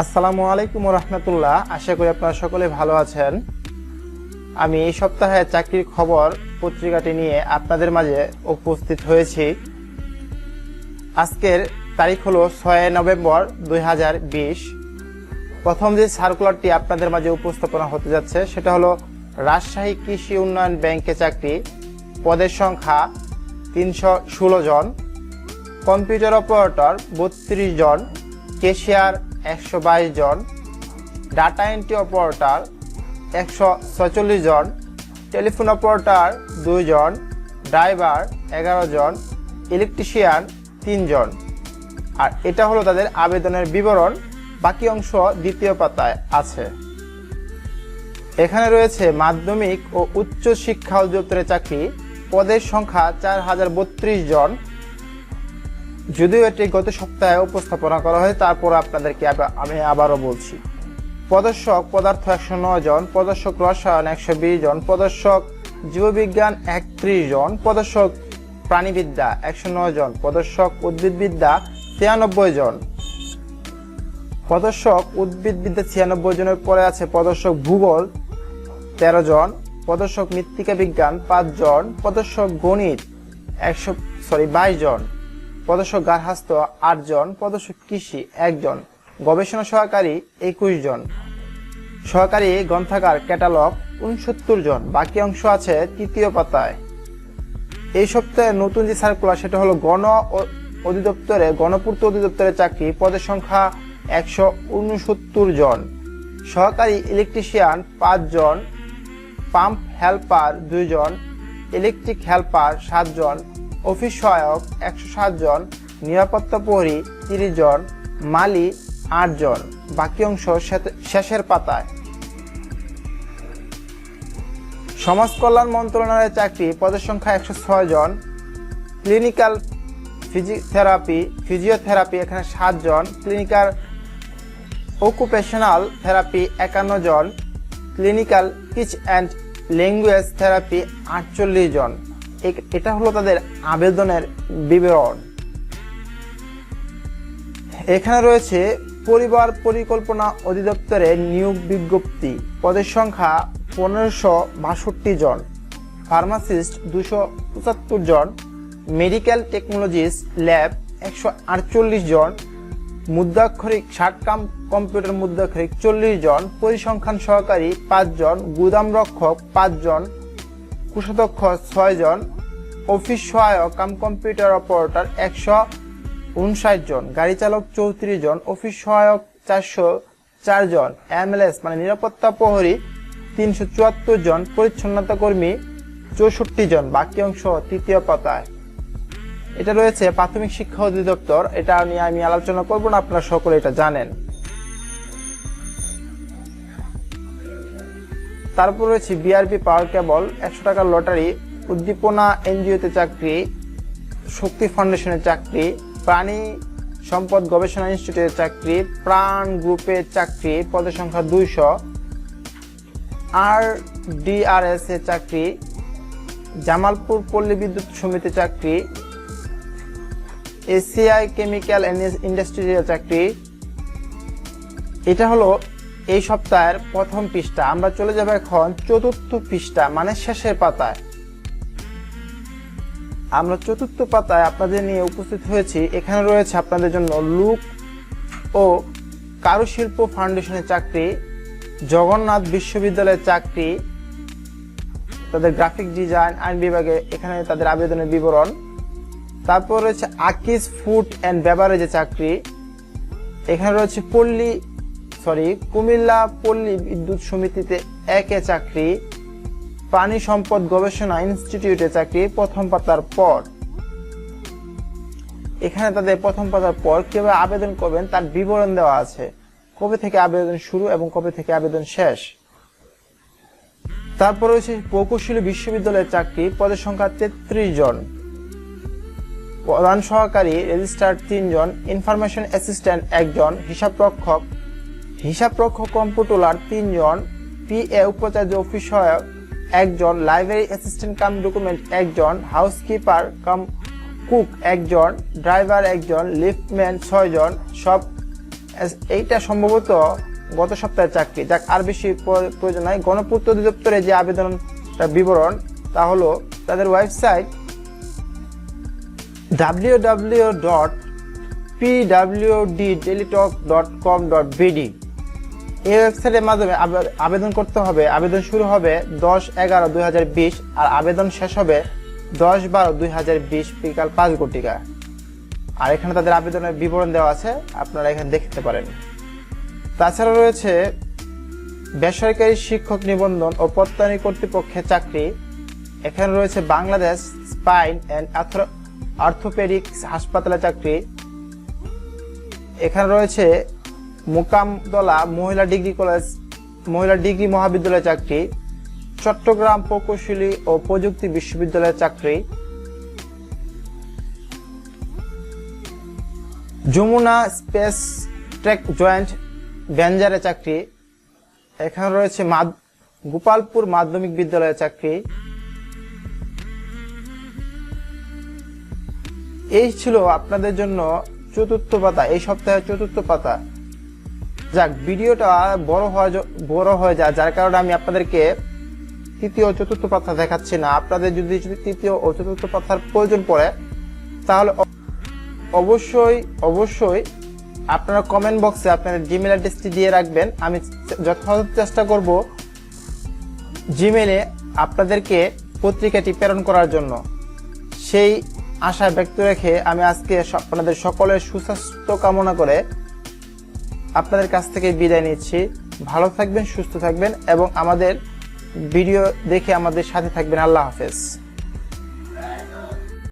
আসসালামু আলাইকুম রহমতুল্লাহ। আশা করি আপনারা সকলে ভালো আছেন। আমি এই সপ্তাহে চাকরির খবর পত্রিকাটি নিয়ে আপনাদের মাঝে উপস্থিত হয়েছি। আজকের তারিখ হলো ছয় নভেম্বর দুই হাজার বিশ। প্রথম যে সার্কুলারটি আপনাদের মাঝে উপস্থাপনা হতে যাচ্ছে, সেটা হলো রাজশাহী কৃষি উন্নয়ন ব্যাংকে চাকরি, পদের সংখ্যা তিনশো ষোলো জন, কম্পিউটার অপারেটর বত্রিশ জন, কেশিয়ার একশো বাইশ জন ডাটা এন্ট্রি অপারেটর একশো ছয়চল্লিশ জন টেলিফোন অপারেটর দুইজন ড্রাইভার এগারো জন ইলেকট্রিশিয়ান তিনজন আর এটা হলো তাদের আবেদনের বিবরণ, বাকি অংশ দ্বিতীয় পাতায় আছে। এখানে রয়েছে মাধ্যমিক ও উচ্চ শিক্ষা অধিদপ্তরের চাকরি, পদের সংখ্যা চার হাজার বত্রিশ জন যদিও এটি গত সপ্তাহে উপস্থাপনা করা হয়, তারপর আপনাদেরকে আমি আবারও বলছি। প্রদর্শক, পদার্থ একশো নয় জন, প্রদর্শক রসায়ন একশো বিশ জন, প্রদর্শক জীববিজ্ঞান একত্রিশ জন, প্রদর্শক প্রাণীবিদ্যা একশো নয় জন, প্রদর্শক উদ্ভিদবিদ্যা তিরানব্বই জন। প্রদর্শক উদ্ভিদবিদ্যা ছিয়ানব্বই জনের পরে আছে প্রদর্শক ভূগোল তেরো জন, প্রদর্শক মৃত্তিকা বিজ্ঞান পাঁচ জন, প্রদর্শক গণিত একশো সরি বাইশ জন। প্রদর্শক গার্হস্থ্য আট জন প্রদর্শক কৃষি একজন, গবেষণা সহকারী একুশ জন। সহকারী গ্রন্থাগার ক্যাটালগ উনসত্তর জন, বাকি অংশ আছে তৃতীয় পাতায়। এই সপ্তাহে নতুন যে সার্কুলার সেটা হলো গণ অধিদপ্তরে, গণপূর্ত অধিদপ্তরের চাকরি, পদের সংখ্যা একশো উনসত্তর জন। সহকারী ইলেকট্রিশিয়ান পাঁচ জন পাম্প হেল্পার দুইজন ইলেকট্রিক হেল্পার সাতজন অফিস সহায়ক একশো সাত জন, নিরাপত্তা প্রহরী তিরিশ জন, মালি আট জন। বাকি অংশ শেষের পাতায়। সমাজ কল্যাণ মন্ত্রণালয়ের চাকরি, পদের সংখ্যা একশো ছয় জন। ক্লিনিক্যাল ফিজিওথেরাপি ফিজিওথেরাপি এখানে সাতজন ক্লিনিক্যাল অকুপেশনাল থেরাপি একান্ন জন। Clinical speech and language therapy আটচল্লিশ জন। এটা হলো তাদের আবেদনের বিবরণ। এখানে রয়েছে পরিবার পরিকল্পনা অধিদপ্তরে নিয়োগ বিজ্ঞপ্তি। পদের সংখ্যা পনেরোশো বাষট্টি জন, ফার্মাসিস্ট দুশো জন মেডিকেল টেকনোলজিস্ট ল্যাব একশো আটচল্লিশ জন, মুদ্রাক্ষরিক ষাট কাম কম্পিউটার মুদ্রাক্ষরিক চল্লিশ জন, পরিসংখ্যান সহকারী পাঁচজন গুদাম রক্ষক পাঁচজন কুশধ্যক্ষ ছয় জন অফিস সহায়ক, কাম কম্পিউটার অপারেটর একশো উনষাট জন, গাড়ি চালক চৌত্রিশ জন, অফিস সহায়ক চারশো চার জন এমএলএস মানে নিরাপত্তা প্রহরী তিনশো চুয়াত্তর জন, পরিচ্ছন্নতা কর্মী চৌষট্টি জন, বাকি অংশ তৃতীয় পাতায়। এটা রয়েছে প্রাথমিক শিক্ষা অধিদপ্তর, এটা নিয়ে আমি আলোচনা করব না, আপনারা সকলে এটা জানেন। তারপর রয়েছে বিআরপি পাওয়ার কেবল একশো টাকার লটারি উদ্দীপনা এনজিওতে চাকরি, শক্তি ফাউন্ডেশনের চাকরি, প্রাণী সম্পদ গবেষণা ইনস্টিটিউটের চাকরি, প্রাণ গ্রুপের চাকরি, পদের সংখ্যা দুইশো। আর ডিআরএস এর চাকরি, জামালপুর পল্লী বিদ্যুৎ সমিতি চাকরি এসিআই কেমিক্যাল ইন্ডাস্ট্রিয়াল চাকরি। এটা হলো এই সপ্তাহের প্রথম পৃষ্ঠা। আমরা চলে যাব এখন চতুর্থ পৃষ্ঠা মানে শেষের পাতায়। আমরা চতুর্থ পাতায় আপনাদের নিয়ে উপস্থিত হয়েছি। এখানে রয়েছে আপনাদের জন্য লুক ও কারুশিল্প ফাউন্ডেশনের চাকরি, জগন্নাথ বিশ্ববিদ্যালয়ের চাকরি, তাদের গ্রাফিক ডিজাইন, আইন বিভাগে এখানে তাদের আবেদনের বিবরণ। তারপর রয়েছে আকিস ফুড অ্যান্ড বেভারেজে চাকরি। এখানে রয়েছে পল্লী সরি, কুমিল্লা পল্লী বিদ্যুৎ সমিতিতে একে চাকরি প্রাণী সম্পদ গবেষণা ইনস্টিটিউটে চাকরি, প্রথম পাতার পর। এখানে তাদের প্রথম পাতার পর কীভাবে আবেদন করবেন তার বিবরণ দেওয়া আছে। কবে থেকে আবেদন শুরু এবং কবে থেকে আবেদন শেষ? তারপর রয়েছে প্রকৌশলী বিশ্ববিদ্যালয়ের চাকরি, পদের সংখ্যা তেত্রিশ জন। প্রধান সহকারী রেজিস্ট্রার তিনজন ইনফরমেশন অ্যাসিস্ট্যান্ট একজন, হিসাবরক্ষক হিসাবরক্ষক কম্পিউটার তিনজন পিএ উপাচার্য অফিস সহায়ক একজন, লাইব্রেরি অ্যাসিস্ট্যান্ট কাম ডকুমেন্ট একজন, হাউসকিপার কাম কুক একজন, ড্রাইভার একজন, লিফটম্যান ছয়জন, সব এইটা সম্ভবত গত সপ্তাহের চাকরি। যাক, আর বেশি প- প্রয়োজন নাই। গণপূর্ত অধিদপ্তরে যে আবেদনটা বিবরণ, তা হলো তাদের website W W dot pwdteletalk dot com dot BD এই ওয়েবসাইটের মাধ্যমে আবে- আবেদন করতে হবে। আবেদন শুরু হবে দশ এগারো দুই আর আবেদন শেষ হবে দশ বারো দুই হাজার বিশ বিকাল পাঁচ ঘটিকা। আর এখানে তাদের আবেদনের বিবরণ দেওয়া আছে, আপনারা এখানে দেখতে পারেন। তাছাড়া রয়েছে বেসরকারি শিক্ষক নিবন্ধন ও প্রত্যয়নী কর্তৃপক্ষের চাকরি। এখানে রয়েছে বাংলাদেশ স্পাইন অ্যান্ড অর্থোপেডিক হাসপাতালে চাকরি। এখানে রয়েছে মোকামদলা মহিলা ডিগ্রি কলেজ, মহিলা ডিগ্রি মহাবিদ্যালয় চাকরি, চট্টগ্রাম প্রকৌশলী ও প্রযুক্তি বিশ্ববিদ্যালয়ের চাকরি। যমুনা স্পেস ট্রেক জয়েন্ট ভেঞ্জারে চাকরি। এখানে রয়েছে গোপালপুর মাধ্যমিক বিদ্যালয়ের চাকরি। এই ছিল আপনাদের জন্য চতুর্থ পাতা, এই সপ্তাহের চতুর্থ পাতা। যাক, ভিডিওটা বড় হওয়া বড় হয়ে যায়, যার কারণে আমি আপনাদেরকে তৃতীয় ও চতুর্থ পাতা দেখাচ্ছি না। আপনাদের যদি তৃতীয় ও চতুর্থ পাতার প্রয়োজন পড়ে, তাহলে অবশ্যই অবশ্যই আপনারা কমেন্ট বক্সে আপনাদের জিমেল অ্যাড্রেসটি দিয়ে রাখবেন। আমি যথাযথ চেষ্টা করব জিমেলে আপনাদেরকে পত্রিকাটি প্রেরণ করার জন্য। সেই আশা ব্যক্ত রেখে আমি আজকে আপনাদের সকলের সুস্বাস্থ্য কামনা করে আপনাদের কাছ থেকে বিদায় নিচ্ছি। ভালো থাকবেন, সুস্থ থাকবেন এবং আমাদের ভিডিও দেখে আমাদের সাথে থাকবেন। আল্লাহ হাফেজ।